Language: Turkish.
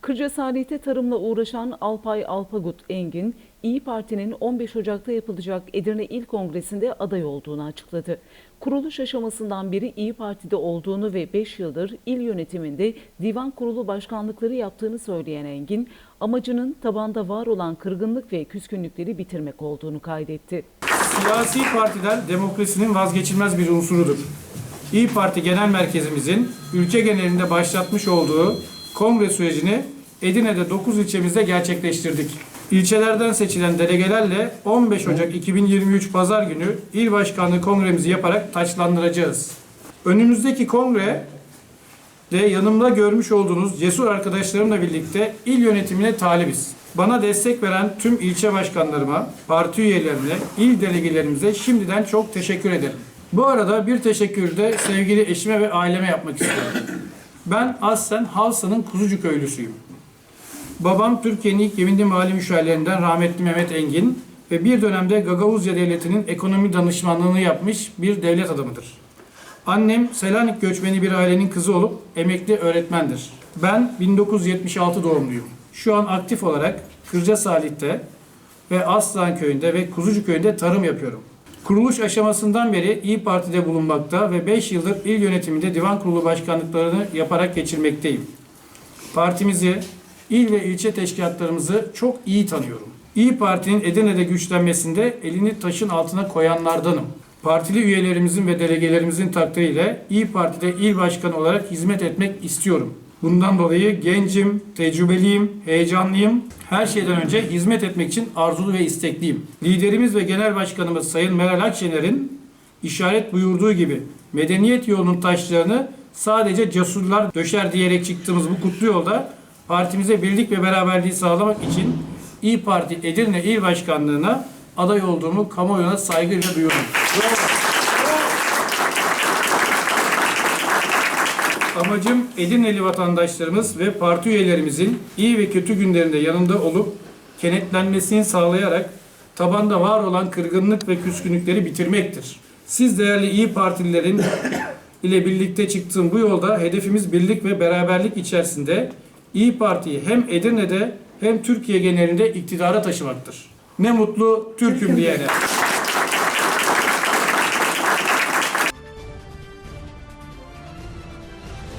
Kırca Salih'te tarımla uğraşan Alpay Alpagut Engin, İyi Parti'nin 15 Ocak'ta yapılacak Edirne İl Kongresi'nde aday olduğunu açıkladı. Kuruluş aşamasından beri İyi Parti'de olduğunu ve 5 yıldır il yönetiminde divan kurulu başkanlıkları yaptığını söyleyen Engin, amacının tabanda var olan kırgınlık ve küskünlükleri bitirmek olduğunu kaydetti. Siyasi partiler demokrasinin vazgeçilmez bir unsurudur. İyi Parti Genel Merkezimizin ülke genelinde başlatmış olduğu kongre sürecini Edirne'de 9 ilçemizde gerçekleştirdik. İlçelerden seçilen delegelerle 15 Ocak 2023 Pazar günü il başkanlığı kongremizi yaparak taçlandıracağız. Önümüzdeki kongre de yanımda görmüş olduğunuz cesur arkadaşlarımla birlikte il yönetimine talibiz. Bana destek veren tüm ilçe başkanlarıma, parti üyelerine, il delegelerimize şimdiden çok teşekkür ederim. Bu arada bir teşekkür de sevgili eşime ve aileme yapmak istiyorum. Ben aslen Halsa'nın Kuzucu köylüsüyüm. Babam Türkiye'nin ilk yeminli mali müşavirlerinden rahmetli Mehmet Engin ve bir dönemde Gagavuzya Devleti'nin ekonomi danışmanlığını yapmış bir devlet adamıdır. Annem Selanik göçmeni bir ailenin kızı olup emekli öğretmendir. Ben 1976 doğumluyum. Şu an aktif olarak Kırca Salih'te ve Aslan Köyü'nde ve Kuzucu Köyü'nde tarım yapıyorum. Kuruluş aşamasından beri İyi Parti'de bulunmakta ve 5 yıldır il yönetiminde divan kurulu başkanlıklarını yaparak geçirmekteyim. Partimizi, il ve ilçe teşkilatlarımızı çok iyi tanıyorum. İyi Parti'nin Edirne'de güçlenmesinde elini taşın altına koyanlardanım. Partili üyelerimizin ve delegelerimizin takdiriyle İyi Parti'de il başkanı olarak hizmet etmek istiyorum. Bundan dolayı gencim, tecrübeliyim, heyecanlıyım. Her şeyden önce hizmet etmek için arzulu ve istekliyim. Liderimiz ve genel başkanımız Sayın Meral Akşener'in işaret buyurduğu gibi medeniyet yolunun taşlarını sadece cesurlar döşer diyerek çıktığımız bu kutlu yolda partimize birlik ve beraberliği sağlamak için İyi Parti Edirne İl Başkanlığı'na aday olduğumu kamuoyuna saygıyla duyuyorum. Amacım Edirneli vatandaşlarımız ve parti üyelerimizin iyi ve kötü günlerinde yanında olup kenetlenmesini sağlayarak tabanda var olan kırgınlık ve küskünlükleri bitirmektir. Siz değerli iyi Partililerin ile birlikte çıktığım bu yolda hedefimiz birlik ve beraberlik içerisinde İyi Parti'yi hem Edirne'de hem Türkiye genelinde iktidara taşımaktır. Ne mutlu Türk'üm diyene.